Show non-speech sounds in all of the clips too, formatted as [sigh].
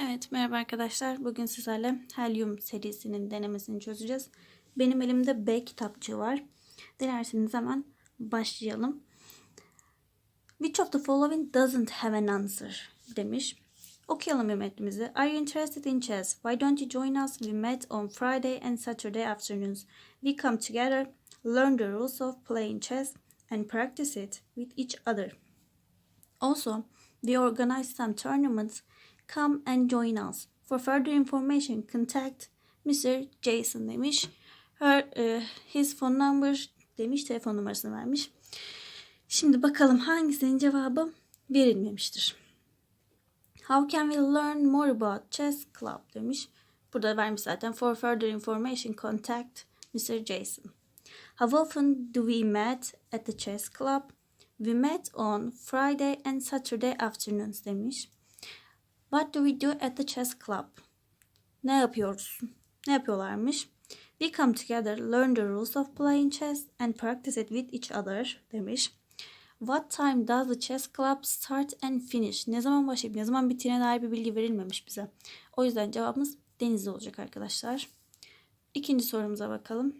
Evet, merhaba arkadaşlar. Bugün sizlerle Helium serisinin denemesini çözeceğiz. Benim elimde B kitapçığı var. Dilerseniz hemen başlayalım. Which of the following doesn't have an answer? demiş. Okuyalım bir metnimizi. Are you interested in chess? Why don't you join us? We met on Friday and Saturday afternoons. We come together, learn the rules of playing chess, and practice it with each other. Also, we organize some tournaments. Come and join us. For further information, contact Mr. Jason demiş. Her, e, his phone number demiş, telefon numarasını vermiş. Şimdi bakalım hangisinin cevabı verilmemiştir. How can we learn more about chess club demiş. Burada vermiş zaten. For further information, contact Mr. Jason. How often do we meet at the chess club? We met on Friday and Saturday afternoons demiş. What do we do at the chess club? Ne yapıyoruz? Ne yapıyorlarmış? We come together, learn the rules of playing chess and practice it with each other demiş. What time does the chess club start and finish? Ne zaman başlayıp ne zaman bittiğine dair bir bilgi verilmemiş bize. O yüzden cevabımız Denizli olacak arkadaşlar. İkinci sorumuza bakalım.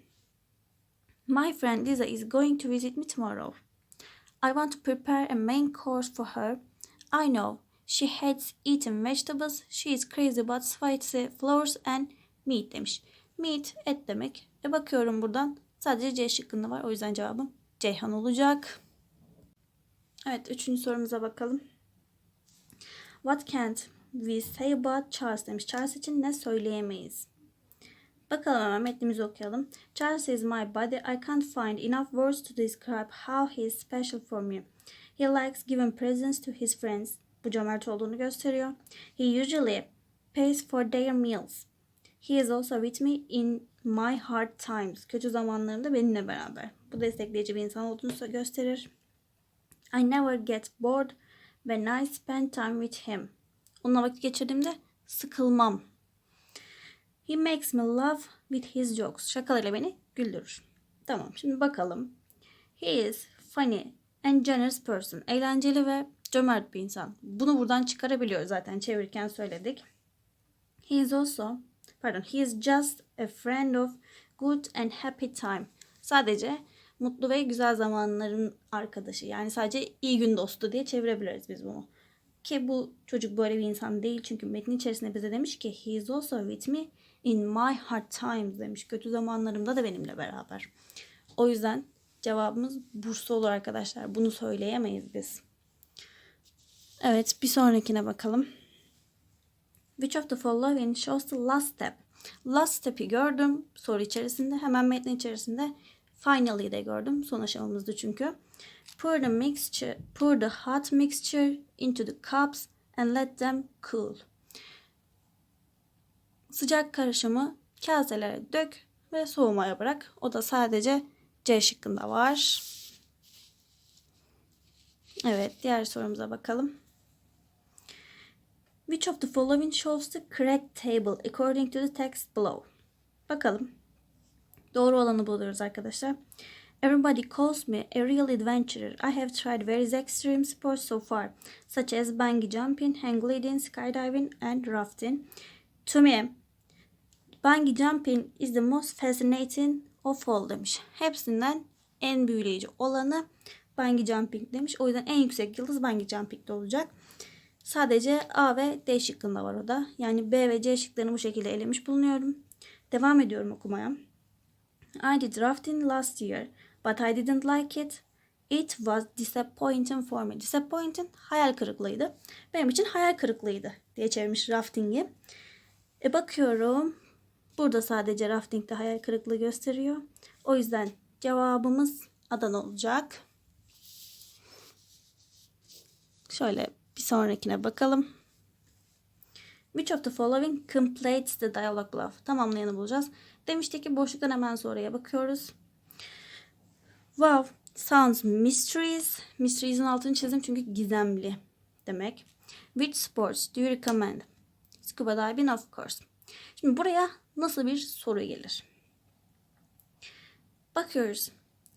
My friend Lisa is going to visit me tomorrow. I want to prepare a main course for her. I know she hates eating vegetables. She is crazy about spicy flours and meat demiş. Meat et demek. E bakıyorum buradan sadece C şıkkında var. O yüzden cevabım Ceyhan olacak. Evet üçüncü sorumuza bakalım. What can't we say about Charles demiş. Charles için ne söyleyemeyiz? Bakalım hemen metnimizi okuyalım. Charles is my buddy. I can't find enough words to describe how he is special for me. He likes giving presents to his friends. Bu cömert olduğunu gösteriyor. He usually pays for their meals. He is also with me in my hard times. Kötü zamanlarında benimle beraber. Bu destekleyici bir insan olduğunu gösterir. I never get bored when I spend time with him. Onunla vakit geçirdiğimde sıkılmam. He makes me laugh with his jokes. Şakalarıyla beni güldürür. Tamam şimdi bakalım. He is funny and generous person. Eğlenceli ve cömert bir insan. Bunu buradan çıkarabiliyoruz zaten çevirirken söyledik. He is also pardon he is just a friend of good and happy time. Sadece mutlu ve güzel zamanların arkadaşı. Yani sadece iyi gün dostu diye çevirebiliriz biz bunu. Ki bu çocuk böyle bir insan değil çünkü metnin içerisinde bize demiş ki he is also with me in my hard times demiş. Kötü zamanlarımda da benimle beraber. O yüzden cevabımız Bursa olur arkadaşlar. Bunu söyleyemeyiz biz. Evet bir sonrakine bakalım. Which of the following shows the last step? Last step'i gördüm soru içerisinde. Hemen metnin içerisinde finally de gördüm. Son aşamamızdı çünkü. Pour the mixture, pour the hot mixture into the cups and let them cool. Sıcak karışımı kaselere dök ve soğumaya bırak. O da sadece C şıkkında var. Evet, diğer sorumuza bakalım. Which of the following shows the correct table according to the text below? Bakalım. Doğru olanı buluyoruz arkadaşlar. Everybody calls me a real adventurer. I have tried various extreme sports so far, such as bungee jumping, hang gliding, skydiving, and rafting. To me, bungee jumping is the most fascinating of all demiş. Hepsinden en büyüleyici olanı bungee jumping demiş. O yüzden en yüksek yıldız bungee jumping'de olacak. Sadece A ve D şıkkında var o da. Yani B ve C şıklarını bu şekilde elemiş bulunuyorum. Devam ediyorum okumaya. I did rafting last year, but I didn't like it. It was disappointing for me. Disappointing hayal kırıklığıydı. Benim için hayal kırıklığıydı diye çevirmiş rafting'i. E bakıyorum. Burada sadece rafting'de hayal kırıklığı gösteriyor. O yüzden cevabımız Adana olacak. Şöyle bir sonrakine bakalım. Which of the following completes the dialogue below? Tamamlayanı bulacağız. Demiştik ki boşluktan hemen sonraya bakıyoruz. Wow, sounds mysterious. Mysterious'ın altını çizdim çünkü gizemli demek. Which sports do you recommend? Scuba diving of course. Şimdi buraya nasıl bir soru gelir? Bakıyoruz.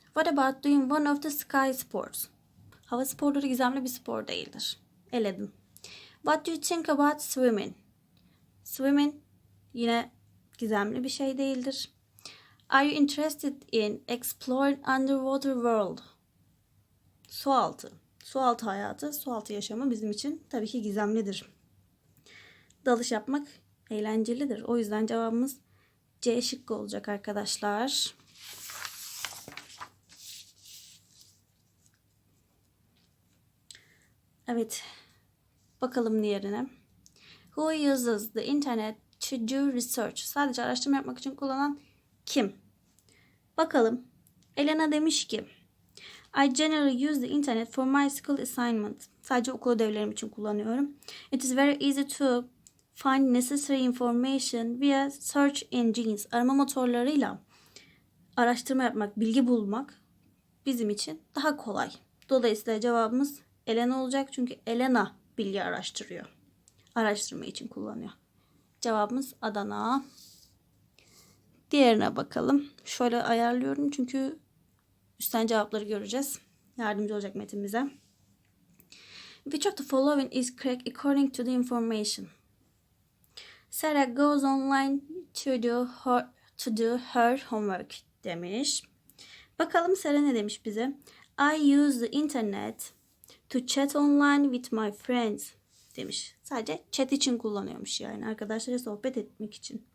What about doing one of the sky sports? Hava sporları gizemli bir spor değildir. Eledim. What do you think about swimming? Swimming yine gizemli bir şey değildir. Are you interested in exploring underwater world? Sualtı. Sualtı hayatı, sualtı yaşamı bizim için tabii ki gizemlidir. Dalış yapmak eğlencelidir. O yüzden cevabımız C şıkkı olacak arkadaşlar. Evet. Bakalım diğerine. Who uses the internet to do research? Sadece araştırma yapmak için kullanan kim? Bakalım. Elena demiş ki I generally use the internet for my school assignment. Sadece okul ödevlerim için kullanıyorum. It is very easy to find necessary information via search engines. Arama motorlarıyla araştırma yapmak, bilgi bulmak bizim için daha kolay. Dolayısıyla cevabımız Elena olacak çünkü Elena bilgi araştırıyor. Araştırma için kullanıyor. Cevabımız Adana. Diğerine bakalım. Şöyle ayarlıyorum çünkü üstten cevapları göreceğiz. Yardımcı olacak metin bize. Which of the following is correct according to the information? Sarah goes online to do her, to do her homework demiş. Bakalım Sarah ne demiş bize? I use the internet to chat online with my friends demiş. Sadece chat için kullanıyormuş yani arkadaşlarla sohbet etmek için.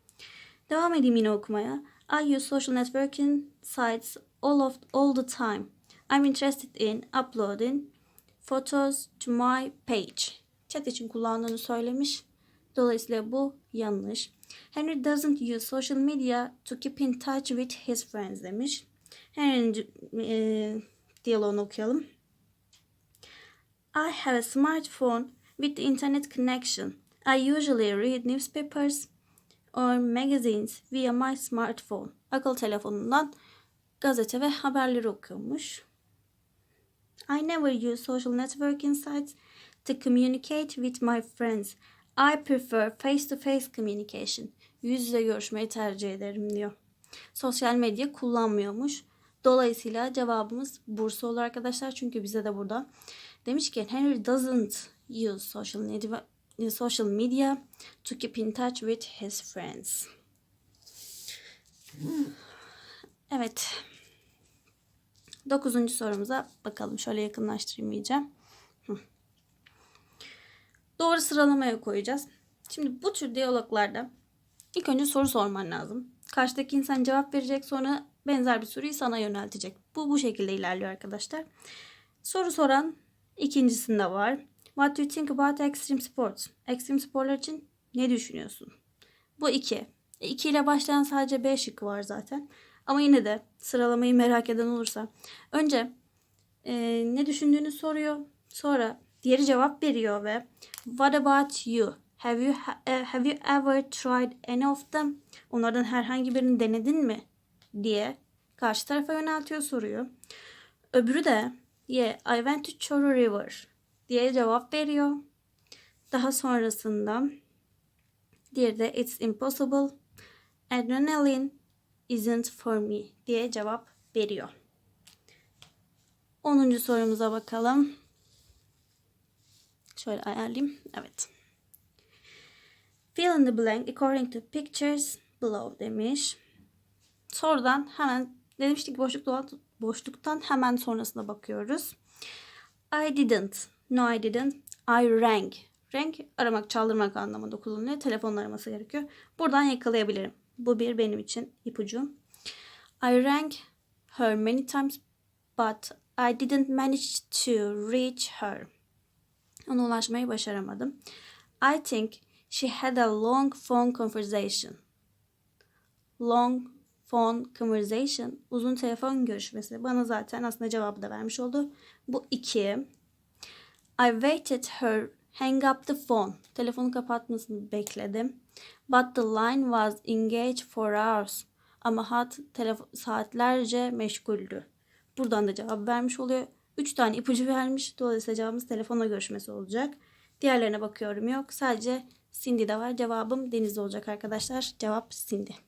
Devam edeyim yine okumaya. I use social networking sites all of all the time. I'm interested in uploading photos to my page. Chat için kullandığını söylemiş. Dolayısıyla bu yanlış. Henry doesn't use social media to keep in touch with his friends demiş. Henry'nin e, diyaloğunu okuyalım. I have a smartphone with internet connection. I usually read newspapers or magazines via my smartphone. Akıl telefonundan gazete ve haberleri okuyormuş. I never use social networking sites to communicate with my friends. I prefer face-to-face communication. Yüz yüze görüşmeyi tercih ederim diyor. Sosyal medya kullanmıyormuş. Dolayısıyla cevabımız Bursa olur arkadaşlar. Çünkü bize de burada demiş ki Henry doesn't use social media, social media to keep in touch with his friends. Evet. Dokuzuncu sorumuza bakalım. Şöyle yakınlaştırayım iyice. Doğru sıralamaya koyacağız. Şimdi bu tür diyaloglarda ilk önce soru sorman lazım. Karşıdaki insan cevap verecek sonra benzer bir soruyu sana yöneltecek. Bu bu şekilde ilerliyor arkadaşlar. Soru soran ikincisinde var. What do you think about extreme sports? Extreme sporlar için ne düşünüyorsun? Bu iki. İki ile başlayan sadece B şıkkı var zaten. Ama yine de sıralamayı merak eden olursa. Önce e, ne düşündüğünü soruyor. Sonra diğeri cevap veriyor ve What about you? Have you have you ever tried any of them? Onlardan herhangi birini denedin mi? diye karşı tarafa yöneltiyor soruyu. Öbürü de Yeah, I went to Choro River diye cevap veriyor. Daha sonrasında diğeri de It's impossible. Adrenaline isn't for me diye cevap veriyor. 10. sorumuza bakalım. Şöyle ayarlayayım. Evet. Fill in the blank according to pictures below demiş. Sorudan hemen demiştik boşluk boşluktan hemen sonrasına bakıyoruz. I didn't. No I didn't. I rang. Rang aramak, çaldırmak anlamında kullanılıyor. Telefonla araması gerekiyor. Buradan yakalayabilirim. Bu bir benim için ipucu. I rang her many times but I didn't manage to reach her. Ona ulaşmayı başaramadım. I think she had a long phone conversation. Long phone conversation. Uzun telefon görüşmesi. Bana zaten aslında cevabı da vermiş oldu. Bu iki. I waited her hang up the phone. Telefonu kapatmasını bekledim. But the line was engaged for hours. Ama hat saatlerce meşguldü. Buradan da cevap vermiş oluyor. 3 tane ipucu [laughs] vermiş. Dolayısıyla cevabımız telefonla görüşmesi olacak. Diğerlerine bakıyorum yok. Sadece Cindy'de var. Cevabım Deniz'de olacak arkadaşlar. Cevap Cindy.